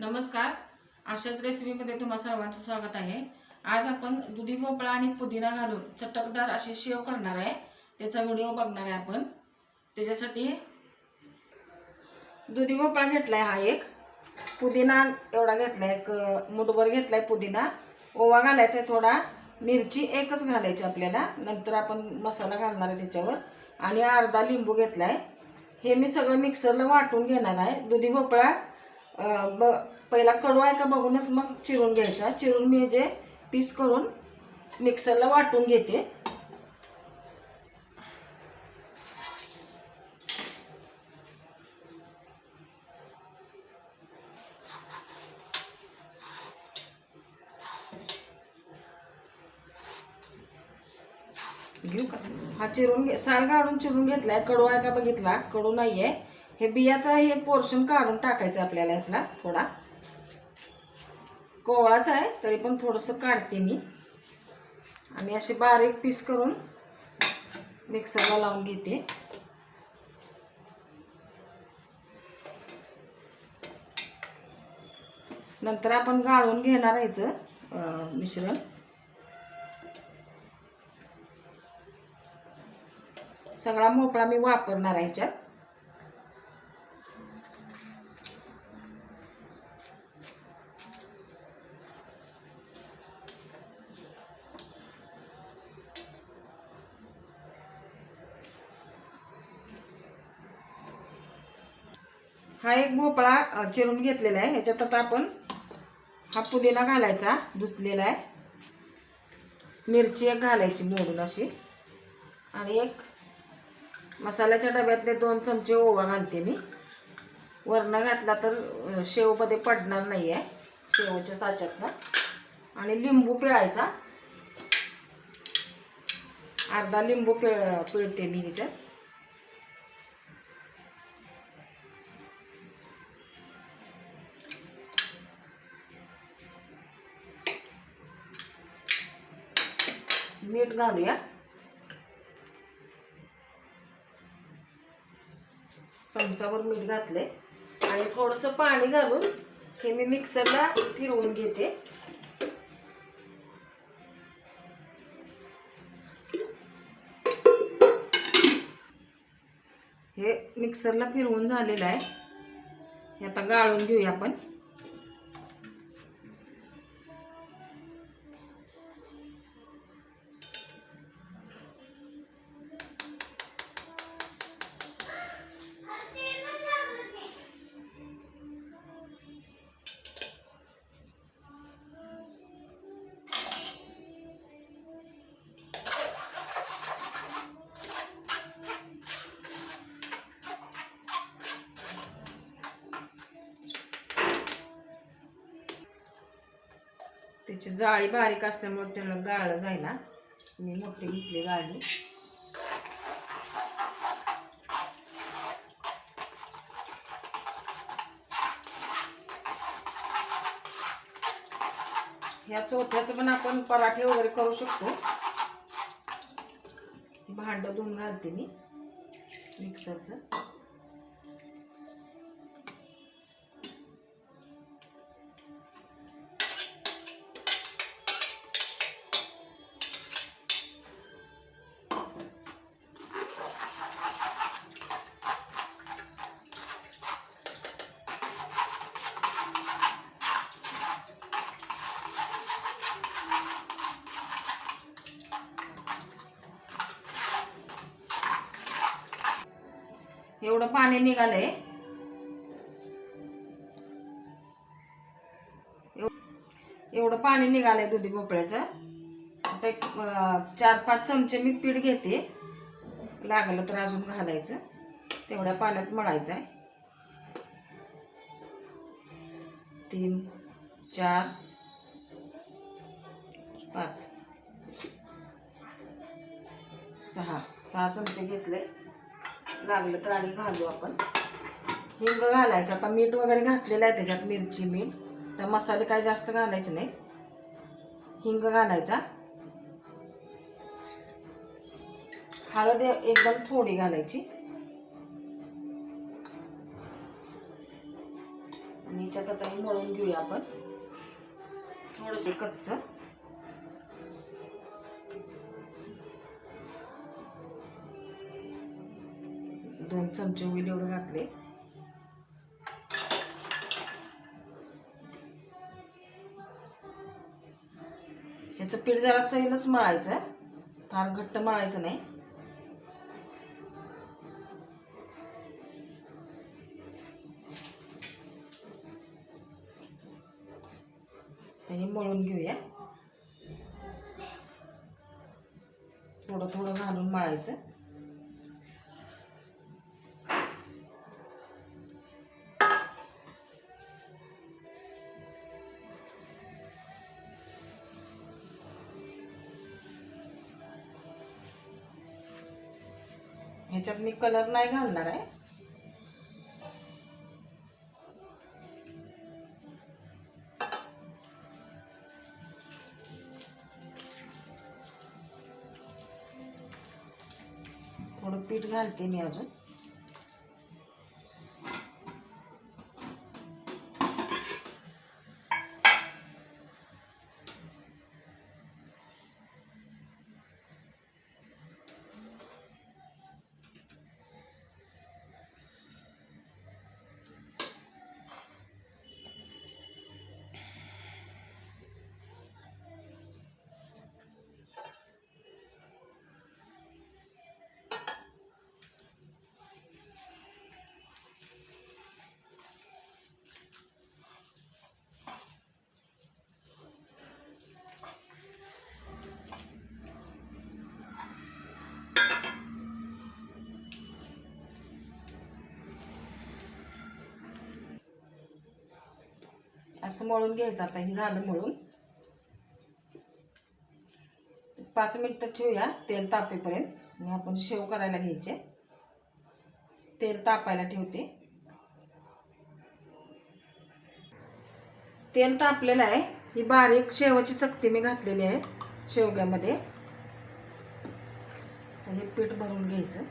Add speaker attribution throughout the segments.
Speaker 1: नमस्कार. अशाच रेसिपीमध्ये तुम्हा सर्वांचं स्वागत आहे. आज आपण दुधी भोपळा आणि पुदिना घालून चटकदार अशी शेव करणार आहे. त्याचा व्हिडिओ बघणार आहे आपण. त्याच्यासाठी दुधी भोपळा घेतलाय हा एक. पुदिना एवढा घेतलाय एक अं, मुठभर घेतलाय पुदिना. ओवा घालायचा आहे थोडा. मिरची एकच घालायची आपल्याला. नंतर आपण मसाला घालणार आहे त्याच्यावर. आणि अर्धा लिंबू घेतलाय. हे मी सगळं मिक्सरला वाटून घेणार आहे. दुधी भोपळा ब पहिला कडू आहे का बघूनच मग चिरून घ्यायचा. चिरून मी जे पीस करून मिक्सरला वाटून घेते. घेऊ का? हा चिरून घे साल काढून चिरून घेतलाय. कडू आहे का बघितला? कडू नाहीये. हे बियाचा हे पोर्शन काढून टाकायचं आपल्याला यातला थोडा. कोवळाच आहे तरी पण थोडंसं काढते मी. आणि असे बारीक पीस करून मिक्सरला लावून घेते. नंतर आपण गाळून घेणार आहे याचं, मिश्रण. सगळा मोकळा मी वापरणार आहे ह्याच्यात. हा एक भोपळा चिरून घेतलेला आहे. ह्याच्यात आता आपण हा पुदिना घालायचा धुतलेला आहे. मिरची एक घालायची मोडून अशी. आणि एक मसाल्याच्या डब्यातले दोन चमचे ओवा घालते मी. वरणं घातला तर शेवमध्ये पडणार नाही आहे शेवच्या साच्यातनं. आणि लिंबू पिळायचा. अर्धा लिंबू पिळ पिळते मी त्याच्यात मीठ घालूया. चमचावर मीठ घातले आणि थोडंसं पाणी घालून हे मी मिक्सरला फिरवून घेते. हे मिक्सरला फिरवून झालेलं आहे. हे आता गाळून घेऊया आपण. त्याची जाळी बारीक असल्यामुळे त्याला गाळलं जायला मी मोठी घेतली गाळणी. ह्या चौथ्याचं पण आपण पराठे वगैरे करू शकतो. भांड धुवून घालते मी मिक्सरचं. एवढं पाणी निघालंय. एवढं पाणी निघालंय दुधी भोपळ्याचं. आता एक चार पाच चमचे मी पीठ घेते. लागलं तर अजून घालायचं. तेवढ्या पाण्यात मळायचं आहे. तीन चार पाच सहा सहा चमचे घेतले. लागलं तर आणि घालू आपण. हिंग घालायचं. आता मीठ वगैरे घातलेलं आहे त्याच्यात मिरची मीठ. तर मसाले काय जास्त घालायचे नाही. हिंग घालायचा. हळद एकदम थोडी घालायची. आणि याच्यात आता हे मळून घेऊया आपण. थोडंसं कच्चं. चमचे होईल एवढं घातले. ह्याचं पीठ जरा सैलच मळायचं फार घट्ट मळायचं नाही. हे मळून घेऊया. थोडं थोडं घालून मळायचं. ह्याच्यात मी कलर नाही घालणार आहे. थोडं पीठ घालते मी अजून. असं मळून घ्यायचं. आता हे झालं मळून. पाच मिनटं ठेवूया तेल तापेपर्यंत. आणि आपण शेव करायला घ्यायचे. तेल तापायला ठेवते. तेल तापलेलं आहे. ही बारीक शेवाची चकती मी घातलेली आहे शेवग्यामध्ये. हे पीठ भरून घ्यायचं.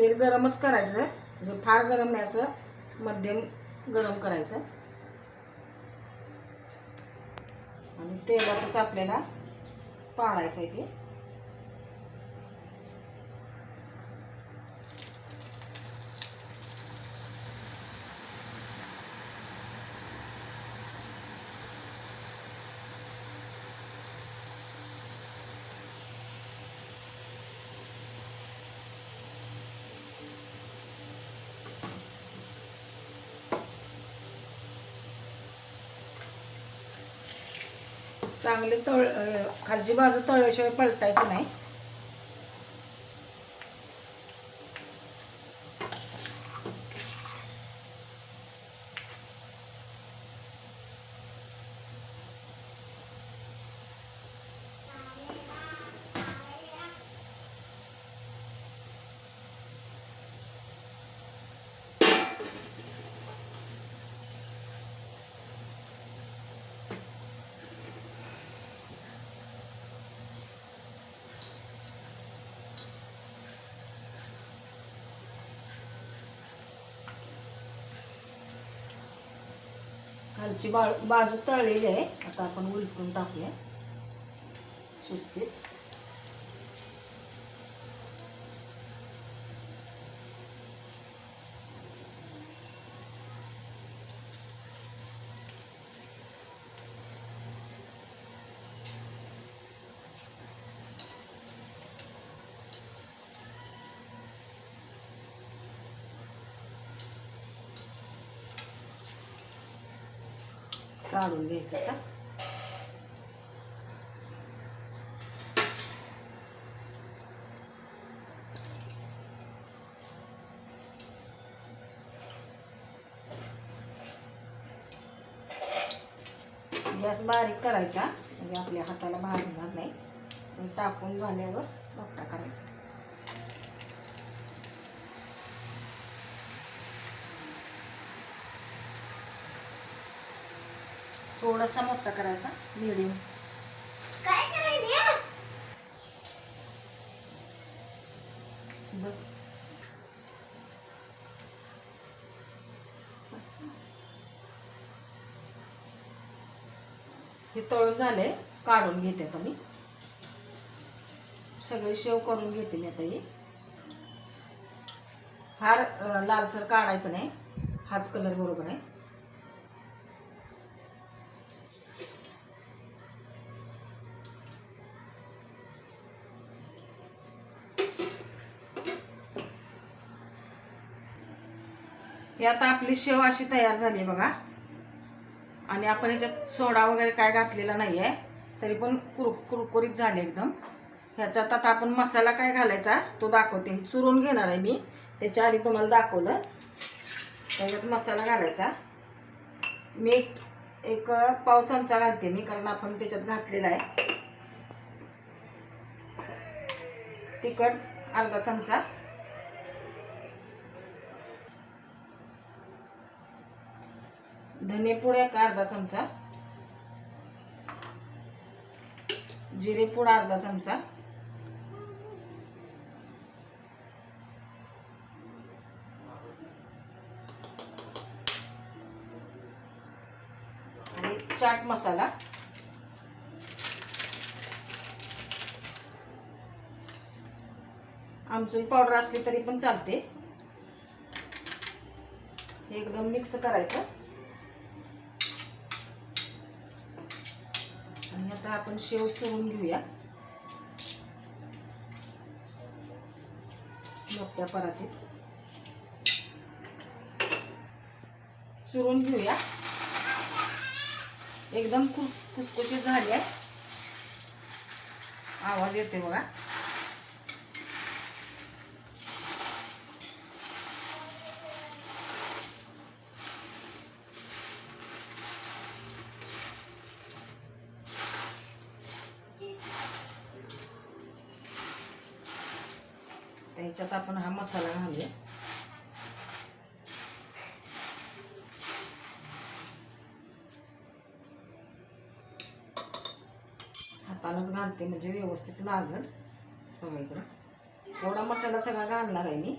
Speaker 1: तेल गरमच करायचं. म्हणजे फार गरम नाही असं मध्यम गरम करायचं. आणि तेलातच आपल्याला पाळायचं आहे ते. चांगले तळ खालची बाजू तळल्याशिवाय पलटायची नाही. खालची बाळ बाजू तळलेली आहे. आता आपण उलटून टाकूया. शिस्तीत. काढून घ्यायचं का? गॅस बारीक करायचा. म्हणजे आपल्या हाताला भाजणार नाही टाकून झाल्यावर मोठा करायचा. थोडासा मोठा करायचा मिडियम
Speaker 2: काय
Speaker 1: बघ. हे तळून झाले काढून घेते आता मी. सगळे शेव करून घेते मी आता हे. फार लालसर काढायचं नाही. हाच कलर बरोबर आहे. हे आता आपली शेव अशी तयार झाली बघा. आणि आपण ह्याच्यात सोडा वगैरे काय घातलेला नाही आहे तरी पण कुर कुरकुरीत झाले एकदम. ह्याच्यात आता आपण मसाला काय घालायचा तो दाखवते. चुरून घेणार आहे मी. त्याच्या आधी तुम्हाला दाखवलं. त्याच्यात मसाला घालायचा. मीठ एक पाव चमचा घालते मी कारण आपण त्याच्यात घातलेला आहे. तिखट अर्धा चमचा. धनेपूड एक अर्धा चमचा. जिरेपूड अर्धा चमचा. आणि चाट मसाला. आमचूर पावडर असली तरी पण चालते. हे एकदम मिक्स करायचं आणि आता आपण शेव फोडून घेऊया. मोठ्या परातीत. चुरून घेऊया. एकदम खुस खुसखुशीत झाली आहे. आवाज येते बघा. त्याच्यात आपण हा मसाला घालूया. हातानच घालते म्हणजे व्यवस्थित लागल. सगळीकडं एवढा मसाला सगळा घालणार आहे मी.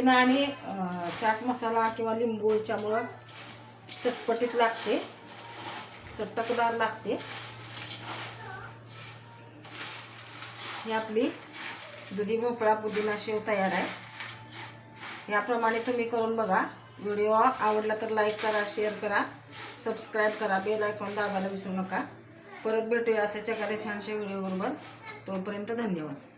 Speaker 1: पुदिना आणि चाट मसाला किंवा लिंबू याच्यामुळं चटपटीत लागते. चटकदार लागते. ही आपली दुधी भोपळा पुदिना शेव तयार आहे. याप्रमाणे तुम्ही करून बघा. व्हिडिओ आवडला तर लाईक करा शेअर करा सबस्क्राईब करा बेल आयकॉन दाबायला विसरू नका. परत भेटूया असं एखाद्या छानशा व्हिडिओबरोबर. तोपर्यंत धन्यवाद.